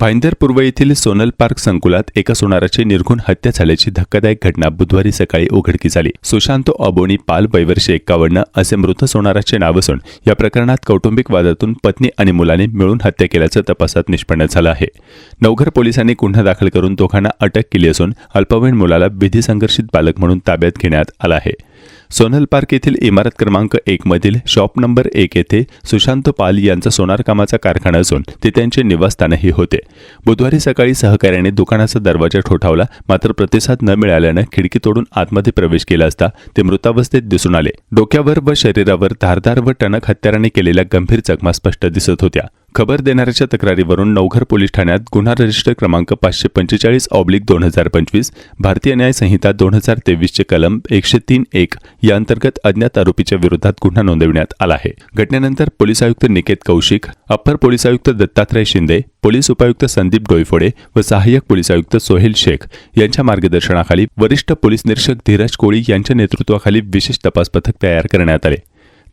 भाईंदर पूर्व येथील सोनल पार्क संकुलात एका सोनाराची निर्घुण हत्या झाल्याची धक्कादायक घटना बुधवारी सकाळी उघडकीस आली. सुशांत अबोनी पाल वैवर्ष एक्कावन्न असे मृत सोनाराचे नाव असून या प्रकरणात कौटुंबिक वादातून पत्नी आणि मुलाने मिळून हत्या केल्याचं तपासात निष्पन्न झालं आहे. नवघर पोलिसांनी गुन्हा दाखल करून दोघांना अटक केली असून अल्पवयीन मुलाला विधी संघर्षित बालक म्हणून ताब्यात घेण्यात आला आहे. सोनल पार्क येथील इमारत क्रमांक एक मधील शॉप नंबर एक येथे सुशांत पाल यांचा सोनार कामाचा कारखाना असून ते त्यांचे निवासस्थानही होते. बुधवारी सकाळी सहकार्याने दुकानाचा दरवाजा ठोठावला मात्र प्रतिसाद न मिळाल्यानं खिडकी तोडून आतमध्ये प्रवेश केला असता ते मृतावस्थेत दिसून आले. डोक्यावर व शरीरावर धारदार व टणक हत्याराने केलेल्या गंभीर जखमा स्पष्ट दिसत होत्या. खबर देणाऱ्याच्या तक्रारीवरून नवघर पोलीस ठाण्यात गुन्हा रजिस्टर क्रमांक पाचशे पंचेचाळीस ऑब्लिक दोन हजार पंचवीस भारतीय न्याय संहिता दोन हजार तेवीसचे कलम एकशे तीन एक या अंतर्गत अज्ञात आरोपीच्या विरोधात गुन्हा नोंदविण्यात आला आहे. घटनेनंतर पोलीस आयुक्त निकेत कौशिक अप्पर पोलीस आयुक्त दत्तात्रय शिंदे पोलीस उपायुक्त संदीप डोईफोडे व सहाय्यक पोलीस आयुक्त सोहेल शेख यांच्या मार्गदर्शनाखाली वरिष्ठ पोलीस निरीक्षक धीरज कोळी यांच्या नेतृत्वाखाली विशेष तपास पथक तयार करण्यात आले.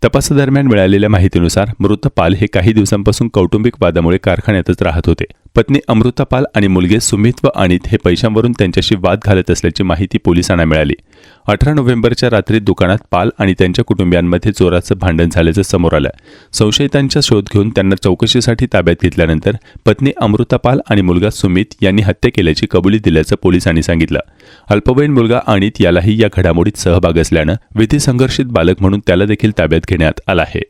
तपासादरम्यान मिळालेल्या माहितीनुसार मृत पाल हे काही दिवसांपासून कौटुंबिक वादामुळे कारखान्यातच राहत होते. पत्नी अमृता पाल आणि मुलगे सुमित व अनित हे पैशांवरून त्यांच्याशी वाद घालत असल्याची माहिती पोलिसांना मिळाली. अठरा नोव्हेंबरच्या रात्री दुकानात पाल आणि त्यांच्या कुटुंबियांमध्ये जोराचं भांडण झाल्याचं समोर आलं. संशयितांचा शोध घेऊन त्यांना चौकशीसाठी ताब्यात घेतल्यानंतर पत्नी अमृता पाल आणि मुलगा सुमित यांनी हत्या केल्याची कबुली दिल्याचं पोलिसांनी सांगितलं. अल्पवयीन मुलगा अनित यालाही या घडामोडीत सहभाग असल्यानं विधी संघर्षित बालक म्हणून त्याला देखील ताब्यात घेण्यात आला आहे.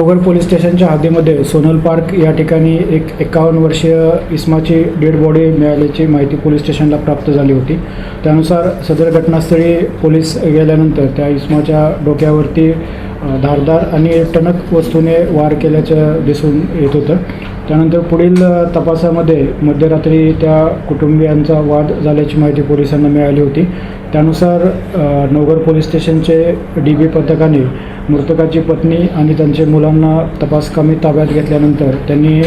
अवघड पोलीस स्टेशनच्या हद्दीमध्ये सोनल पार्क या ठिकाणी एक एकावन्न वर्षीय इस्माची डेड बॉडी मिळाल्याची माहिती पोलीस स्टेशनला प्राप्त झाली होती. त्यानुसार सदर घटनास्थळी पोलीस गेल्यानंतर त्या इस्माच्या डोक्यावरती धारदार आणि टणक वस्तूने वार केल्याचं दिसून येत होतं. त्यानंतर पुढील तपासामध्ये मध्यरात्री त्या कुटुंबियांचा वाद झाल्याची माहिती पोलिसांना मिळाली होती. त्यानुसार अ, पोलीस स्टेशनचे डी बी पथकाने मृतकाची पत्नी आणि त्यांच्या मुलांना तपासकामी ताब्यात घेतल्यानंतर त्यांनी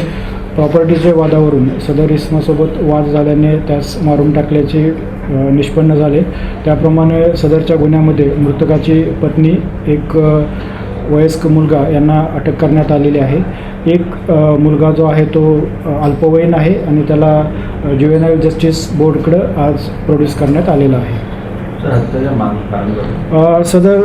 प्रॉपर्टीच्या वादावरून सदर इस्मासोबत वाद झाल्याने त्यास मारून टाकल्याची निष्पन्न झाले. त्याप्रमाणे सदरच्या गुन्ह्यामध्ये मृतकाची पत्नी एक वयस्क मुलगा यांना अटक करण्यात आलेली आहे. एक मुलगा जो आहे तो अल्पवयीन आहे आणि त्याला ज्युएनाईल जस्टिस बोर्डकडं आज प्रोड्यूस करण्यात आलेला आहे. सदर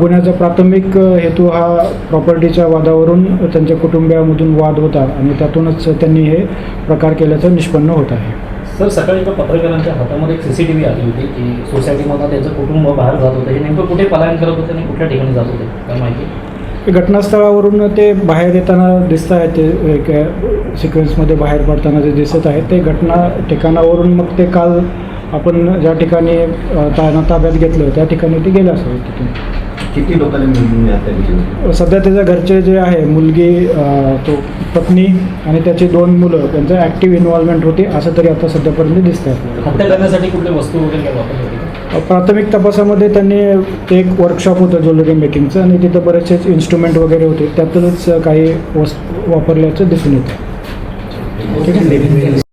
गुन्ह्याचा प्राथमिक हेतू हा प्रॉपर्टीच्या वादावरून त्यांच्या कुटुंबियामधून वाद होता आणि त्यातूनच त्यांनी हे प्रकार केल्याचं निष्पन्न होत आहे. सर सकाळी एका पत्रकारांच्या हातामध्ये एक सीसीटीव्ही आली होती की सोसायटीमधून त्यांचं कुटुंब बाहेर जात होतं. हे नेमकं कुठे पलायन करत होते आणि कुठल्या ठिकाणी जात होते? काय माहिती? घटनास्थळावरून ते बाहेर येताना दिसत आहेत ते एक सिक्वेन्समध्ये बाहेर पडताना जे दिसत आहेत ते घटना ठिकाणावरून मग ते काल आपण ज्या ठिकाणी अ, ता ताब्यात घेतलं त्या ठिकाणी ते गेले असावे तिथून. किती लोकांनी मिळून ही हत्या केली होती? सध्या त्याच्या घरचे जे आहे मुलगी अ, तो पत्नी आणि त्याची दोन मुलं त्यांचं ॲक्टिव्ह इन्व्हॉल्वमेंट होती असं तरी आता सध्यापर्यंत दिसतं आपल्याला. हत्या करण्यासाठी कुठले वस्तू वगैरे काय वापरली होती? प्राथमिक तपासामध्ये त्यांनी ते एक वर्कशॉप होतं ज्वेलरी मेकिंगचं आणि तिथं बरेचसे इन्स्ट्रुमेंट वगैरे होते त्यातूनच काही वस्तू वापरल्याचं दिसून येतं. आहे